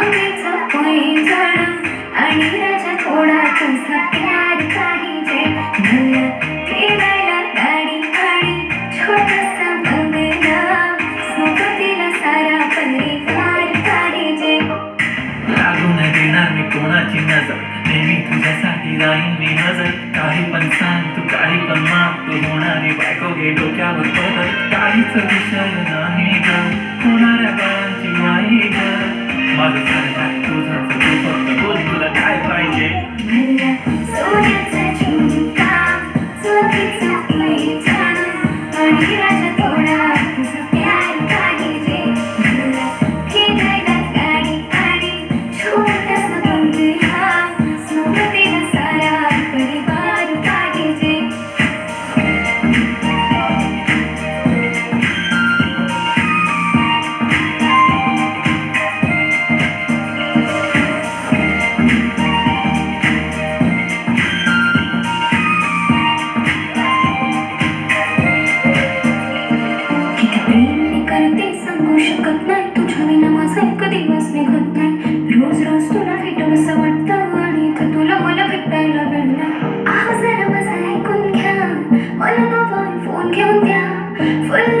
मागेचा आणि राजा थोडा तुझा प्यार पाहिजे. मला फिरायला गाडी आणि छोटासा बंगला सोबतीला सारा परिवार पाहिजे. लागू देणार मी कोणाची नजर? नेहमी तुझ्यासाठी राहीन मी काही पण सांग तू काही पण माग. तू होणारी बायको घे डोक्यावर पदर. काहीच विषय नाही ग. होणाऱ्या बाळांची आई ग. माझं सारखा तुझं तू फक्त बोल तुला काय पाहिजे करते सांगू शकत नाही. तुझ्या विना माझा एक दिवस निघत नाही. रोज रोज तुला भेटव असं वाटतं आणि इथं तुला मला भेटायला भेटलं आज जरा माझा ऐकून घ्या. मला मोबाईल फोन घेऊन द्या. फुल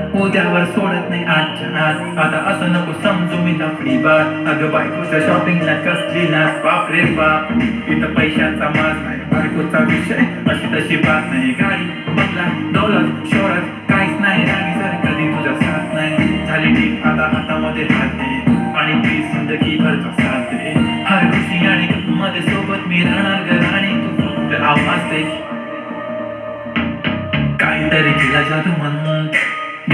उद्यावर सोडत नाही आजच्या आज. आता असं नको समजू मी लफडी बार अगं बायकोच्या शॉपिंगला कसली नाच बाप रे बाप. इथं पैशाचा मास नाही बायकोचा विषय. अशी तशी बात नाही. गाडी बदला दौलत शोरत काहीच नाही. राणी सर कधी तुझा साथ नाही. झाली ठीक आता हातामध्ये हात दे. आणि ती जिंदगी भरचा साथ दे. हर खुशी आणि मध्ये सोबत मी राहणार घर आणि तू फक्त आवाज दे. काहीतरी तिला जादू म्हणून.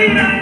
Freedom!